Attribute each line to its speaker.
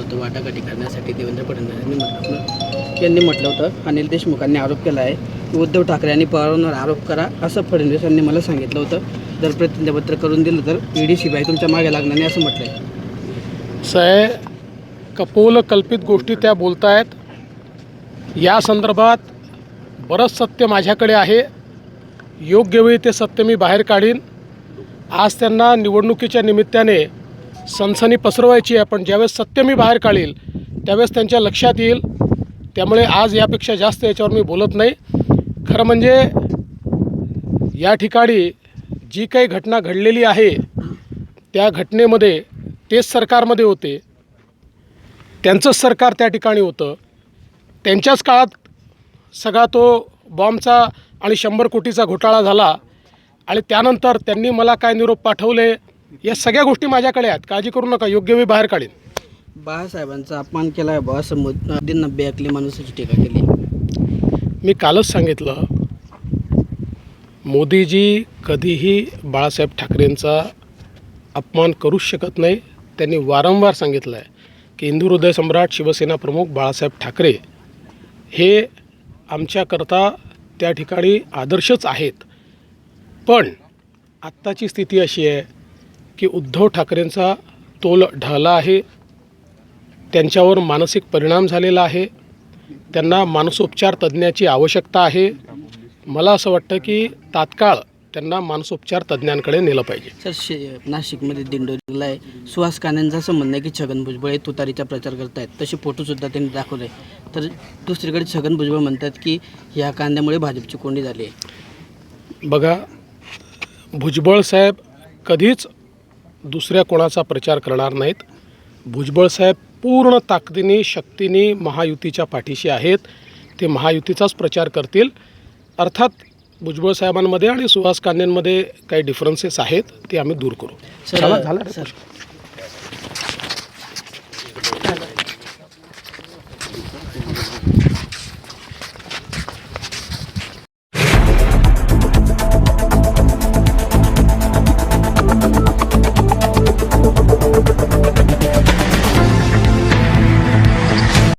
Speaker 1: होतं वाटाघाटी करण्यासाठी देवेंद्र फडणवीसांनी म्हटलं होतं. यांनी म्हटलं होतं अनिल देशमुखांनी आरोप केला आहे उद्धव ठाकरे यांनी पवारांवर आरोप करा असं फडणवीस यांनी मला सांगितलं होतं. जर प्रतिज्ञापत्र करून दिलं तर ईडी शिवाय तुमच्या मागे लागणार नाही असं म्हटलं आहे
Speaker 2: साहेब कपोल कल्पित गोष्टी त्या बोलतायत. या संदर्भात बरंच सत्य माझ्याकडे आहे. योग्य वेळी ते सत्य मी बाहेर काढीन. आज त्यांना निवडणुकीच्या निमित्ताने सनसनी पसरवायची आहे पण ज्यावेळेस सत्य मी बाहेर काढील त्यावेळेस त्यांच्या लक्षात येईल. त्यामुळे आज यापेक्षा जास्त याच्यावर मी बोलत नाही. खरं म्हणजे या ठिकाणी जी काही घटना घडलेली आहे त्या घटनेमध्ये तेच सरकारमध्ये होते. त्यांचंच सरकार त्या ठिकाणी होतं. त्यांच्याच काळात सगळा तो बॉम्बचा आणि शंभर कोटीचा घोटाळा झाला. आणि त्यानंतर त्यांनी मला काय निरोप पाठवले? या सगळ्या गोष्टी माझ्याकडे आहेत. काळजी करू नका योग्य वेळी बाहेर काढीन.
Speaker 1: बाळासाहेबांचा अपमान केला आहे बा असं मोदींना बेअकली माणसाची टीका केली.
Speaker 2: मी कालच सांगितलं मोदीजी कधीही बाळासाहेब ठाकरेंचा अपमान करूच शकत नाही. त्यांनी वारंवार सांगितलं आहे की हिंदू हृदय सम्राट शिवसेना प्रमुख बाळासाहेब ठाकरे हे आमच्याकरता त्या ठिकाणी आदर्शच आहेत. पण आत्ताची स्थिती अशी आहे की उद्धव ठाकरेंचा तोल ढळला आहे. त्यांच्यावर मानसिक परिणाम झालेला आहे. त्यांना मानसोपचार तज्ज्ञाची आवश्यकता आहे. मला असं वाटतं की तात्काळ त्यांना मानसोपचार तज्ज्ञांकडे नेलं पाहिजे.
Speaker 1: सर शे नाशिकमध्ये दिंडोरीला आहे. सुहास कानेंचं असं म्हणणं आहे की छगन भुजबळ हे तुतारीचा प्रचार करतायत. तसे फोटोसुद्धा त्यांनी दाखवले तर दुसरीकडे छगन भुजबळ म्हणतात की या कांद्यामुळे भाजपची कोंडी झाली आहे.
Speaker 2: बघा भुजबळ साहेब कधीच दुसऱ्या कोणाचा प्रचार करणार नाहीत. भुजबळ साहेब पूर्ण ताकदीने शक्तीने महायुतीच्या पाठीशी आहेत. ते महायुतीचाच प्रचार करतील. अर्थात भुजबळ साहेबांमध्ये आणि सुहास कांदेंमध्ये काही डिफरन्सेस आहेत ते आम्ही दूर करू. झाला-